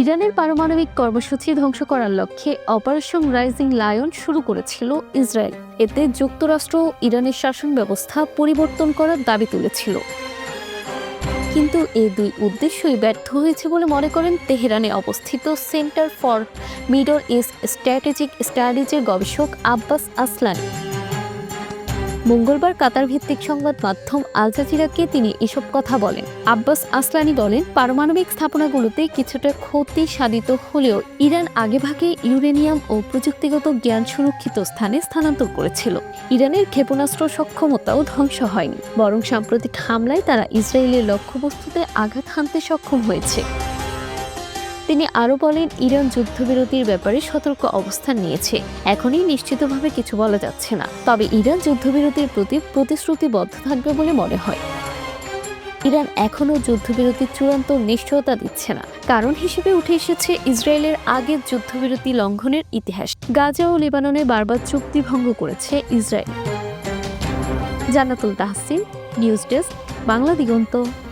ইরানের পারমাণবিক কর্মসূচি ধ্বংস করার লক্ষ্যে অপারেশন রাইজিং লায়ন শুরু করেছিল ইসরায়েল। এতে যুক্তরাষ্ট্র ইরানের শাসন ব্যবস্থা পরিবর্তন করার দাবি তুলেছিল। কিন্তু এই দুই উদ্দেশ্যই ব্যর্থ হয়েছে বলে মনে করেন তেহরানে অবস্থিত centre for middle east strategic স্টাডিজের গবেষক আব্বাস আসলানি। মঙ্গলবার কাতার ভিত্তিক সংবাদ মাধ্যম আল জাজিরাকে তিনি এসব কথা বলেন। আব্বাস আসলানি বলেন, পারমাণবিক স্থাপনাগুলোতে কিছুটা ক্ষতি সাধিত হলেও ইরান আগেভাগে ইউরেনিয়াম ও প্রযুক্তিগত জ্ঞান সুরক্ষিত স্থানে স্থানান্তর করেছিল। ইরানের ক্ষেপণাস্ত্র সক্ষমতাও ধ্বংস হয়নি, বরং সাম্প্রতিক হামলায় তারা ইসরায়েলের লক্ষ্যবস্তুতে আঘাত হানতে সক্ষম হয়েছে। তিনি আরও বলেন, ইরান যুদ্ধবিরতির ব্যাপারে সতর্ক অবস্থান নিয়েছে। এখনই নিশ্চিতভাবে কিছু বলা যাচ্ছে না। তবে ইরান যুদ্ধবিরতির প্রতি প্রতিশ্রুতিবদ্ধ থাকবে বলে মনে হয়। ইরান এখনও যুদ্ধবিরতির চূড়ান্ত নিশ্চয়তা দিচ্ছে না। কারণ হিসেবে উঠে এসেছে ইসরায়েলের আগের যুদ্ধবিরতি লঙ্ঘনের ইতিহাস। গাজা ও লেবাননে বারবার চুক্তি ভঙ্গ করেছে Israel. Jannatul Tahsin, news desk Bangla Diganta